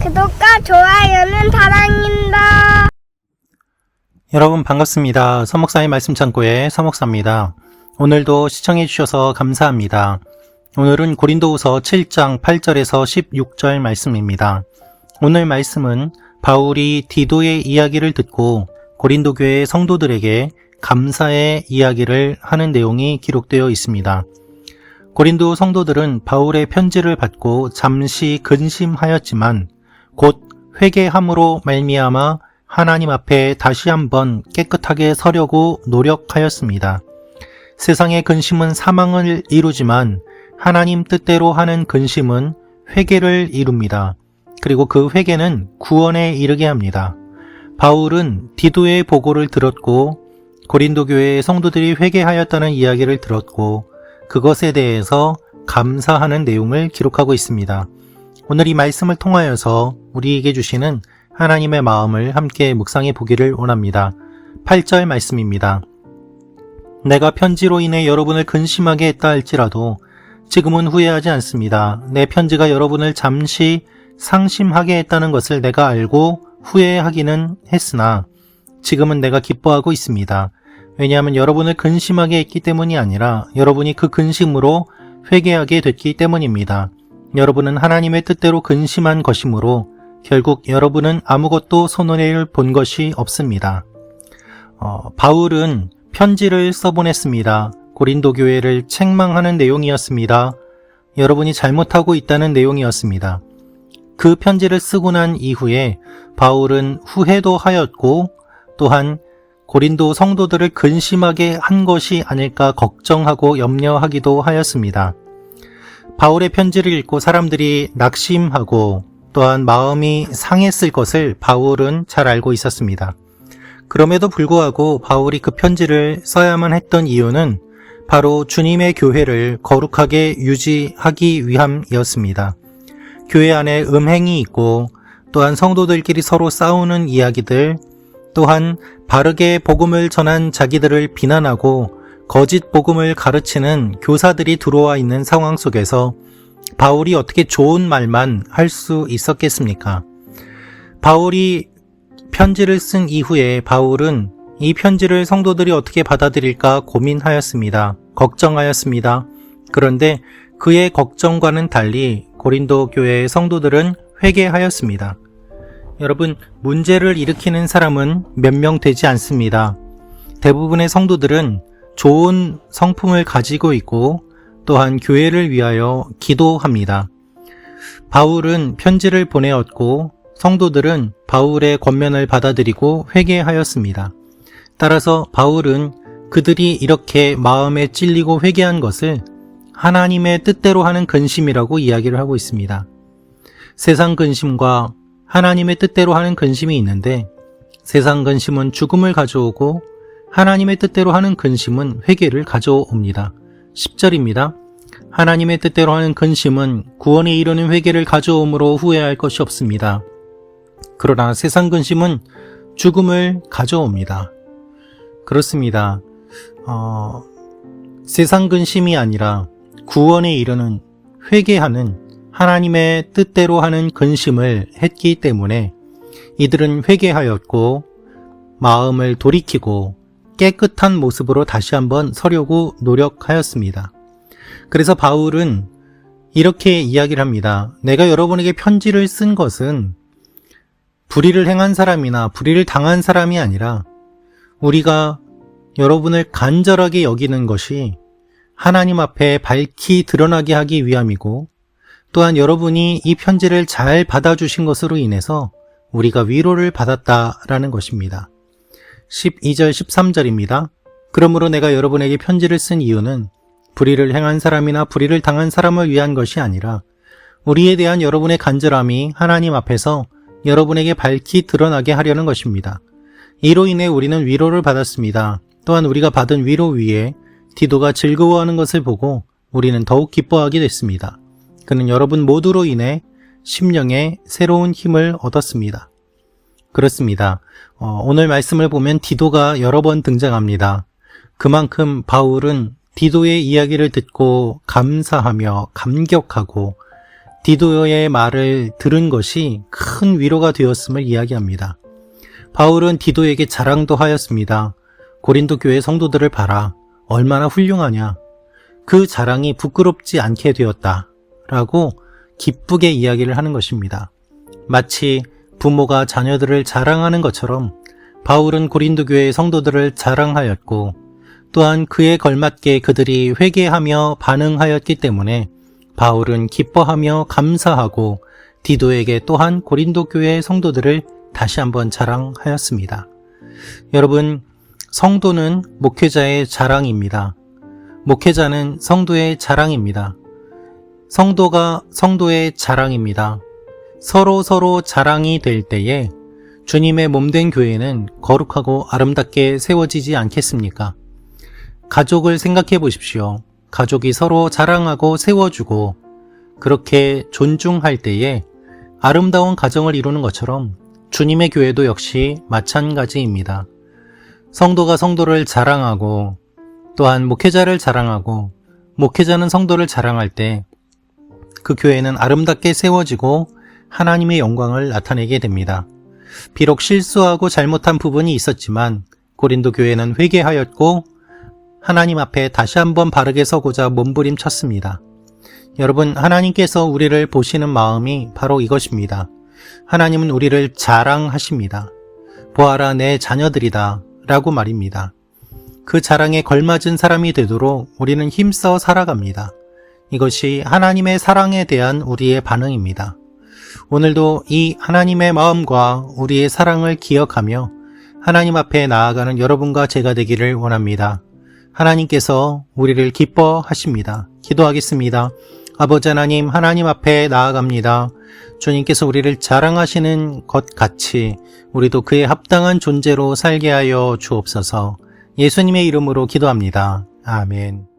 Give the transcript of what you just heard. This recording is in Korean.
구독과 좋아요는 사랑입니다. 여러분 반갑습니다. 서목사의 말씀 창고의 서목사입니다. 오늘도 시청해 주셔서 감사합니다. 오늘은 고린도후서 7장 8절에서 16절 말씀입니다. 오늘 말씀은 바울이 디도의 이야기를 듣고 고린도 교회 성도들에게 감사의 이야기를 하는 내용이 기록되어 있습니다. 고린도 성도들은 바울의 편지를 받고 잠시 근심하였지만 곧 회개함으로 말미암아 하나님 앞에 다시 한번 깨끗하게 서려고 노력하였습니다. 세상의 근심은 사망을 이루지만 하나님 뜻대로 하는 근심은 회개를 이룹니다. 그리고 그 회개는 구원에 이르게 합니다. 바울은 디도의 보고를 들었고 고린도 교회의 성도들이 회개하였다는 이야기를 들었고 그것에 대해서 감사하는 내용을 기록하고 있습니다. 오늘 이 말씀을 통하여서 우리에게 주시는 하나님의 마음을 함께 묵상해 보기를 원합니다. 8절 말씀입니다. 내가 편지로 인해 여러분을 근심하게 했다 할지라도 지금은 후회하지 않습니다. 내 편지가 여러분을 잠시 상심하게 했다는 것을 내가 알고 후회하기는 했으나 지금은 내가 기뻐하고 있습니다. 왜냐하면 여러분을 근심하게 했기 때문이 아니라 여러분이 그 근심으로 회개하게 됐기 때문입니다. 여러분은 하나님의 뜻대로 근심한 것이므로 결국 여러분은 아무것도 손해를 본 것이 없습니다. 어, 바울은 편지를 써보냈습니다. 고린도 교회를 책망하는 내용이었습니다. 여러분이 잘못하고 있다는 내용이었습니다. 그 편지를 쓰고 난 이후에 바울은 후회도 하였고 또한 고린도 성도들을 근심하게 한 것이 아닐까 걱정하고 염려하기도 하였습니다. 바울의 편지를 읽고 사람들이 낙심하고 또한 마음이 상했을 것을 바울은 잘 알고 있었습니다. 그럼에도 불구하고 바울이 그 편지를 써야만 했던 이유는 바로 주님의 교회를 거룩하게 유지하기 위함이었습니다. 교회 안에 음행이 있고 또한 성도들끼리 서로 싸우는 이야기들 또한 바르게 복음을 전한 자기들을 비난하고 거짓 복음을 가르치는 교사들이 들어와 있는 상황 속에서 바울이 어떻게 좋은 말만 할 수 있었겠습니까? 바울이 편지를 쓴 이후에 바울은 이 편지를 성도들이 어떻게 받아들일까 고민하였습니다. 걱정하였습니다. 그런데 그의 걱정과는 달리 고린도 교회의 성도들은 회개하였습니다. 여러분, 문제를 일으키는 사람은 몇 명 되지 않습니다. 대부분의 성도들은 좋은 성품을 가지고 있고 또한 교회를 위하여 기도합니다. 바울은 편지를 보내었고 성도들은 바울의 권면을 받아들이고 회개하였습니다. 따라서 바울은 그들이 이렇게 마음에 찔리고 회개한 것을 하나님의 뜻대로 하는 근심이라고 이야기를 하고 있습니다. 세상 근심과 하나님의 뜻대로 하는 근심이 있는데 세상 근심은 죽음을 가져오고 하나님의 뜻대로 하는 근심은 회개를 가져옵니다. 10절입니다. 하나님의 뜻대로 하는 근심은 구원에 이르는 회개를 가져오므로 후회할 것이 없습니다. 그러나 세상 근심은 죽음을 가져옵니다. 그렇습니다. 어, 세상 근심이 아니라 구원에 이르는 회개하는 하나님의 뜻대로 하는 근심을 했기 때문에 이들은 회개하였고 마음을 돌이키고 깨끗한 모습으로 다시 한번 서려고 노력하였습니다. 그래서 바울은 이렇게 이야기를 합니다. 내가 여러분에게 편지를 쓴 것은 불의를 행한 사람이나 불의를 당한 사람이 아니라 우리가 여러분을 간절하게 여기는 것이 하나님 앞에 밝히 드러나게 하기 위함이고 또한 여러분이 이 편지를 잘 받아주신 것으로 인해서 우리가 위로를 받았다라는 것입니다. 12절 13절입니다. 그러므로 내가 여러분에게 편지를 쓴 이유는 불의를 행한 사람이나 불의를 당한 사람을 위한 것이 아니라 우리에 대한 여러분의 간절함이 하나님 앞에서 여러분에게 밝히 드러나게 하려는 것입니다. 이로 인해 우리는 위로를 받았습니다. 또한 우리가 받은 위로 위에 디도가 즐거워하는 것을 보고 우리는 더욱 기뻐하게 됐습니다. 그는 여러분 모두로 인해 심령에 새로운 힘을 얻었습니다. 그렇습니다. 어, 오늘 말씀을 보면 디도가 여러 번 등장합니다. 그만큼 바울은 디도의 이야기를 듣고 감사하며 감격하고 디도의 말을 들은 것이 큰 위로가 되었음을 이야기합니다. 바울은 디도에게 자랑도 하였습니다. 고린도 교회 성도들을 봐라. 얼마나 훌륭하냐. 그 자랑이 부끄럽지 않게 되었다. 라고 기쁘게 이야기를 하는 것입니다. 마치 부모가 자녀들을 자랑하는 것처럼 바울은 고린도 교회의 성도들을 자랑하였고 또한 그에 걸맞게 그들이 회개하며 반응하였기 때문에 바울은 기뻐하며 감사하고 디도에게 또한 고린도 교회의 성도들을 다시 한번 자랑하였습니다. 여러분, 성도는 목회자의 자랑입니다. 목회자는 성도의 자랑입니다. 성도가 성도의 자랑입니다. 서로 서로 자랑이 될 때에 주님의 몸된 교회는 거룩하고 아름답게 세워지지 않겠습니까? 가족을 생각해 보십시오. 가족이 서로 자랑하고 세워주고 그렇게 존중할 때에 아름다운 가정을 이루는 것처럼 주님의 교회도 역시 마찬가지입니다. 성도가 성도를 자랑하고 또한 목회자를 자랑하고 목회자는 성도를 자랑할 때 그 교회는 아름답게 세워지고 하나님의 영광을 나타내게 됩니다. 비록 실수하고 잘못한 부분이 있었지만 고린도 교회는 회개하였고 하나님 앞에 다시 한번 바르게 서고자 몸부림쳤습니다. 여러분, 하나님께서 우리를 보시는 마음이 바로 이것입니다. 하나님은 우리를 자랑하십니다. 보아라, 내 자녀들이다. 라고 말입니다. 그 자랑에 걸맞은 사람이 되도록 우리는 힘써 살아갑니다. 이것이 하나님의 사랑에 대한 우리의 반응입니다. 오늘도 이 하나님의 마음과 우리의 사랑을 기억하며 하나님 앞에 나아가는 여러분과 제가 되기를 원합니다. 하나님께서 우리를 기뻐하십니다. 기도하겠습니다. 아버지 하나님, 하나님 앞에 나아갑니다. 주님께서 우리를 자랑하시는 것 같이 우리도 그에 합당한 존재로 살게 하여 주옵소서 예수님의 이름으로 기도합니다. 아멘.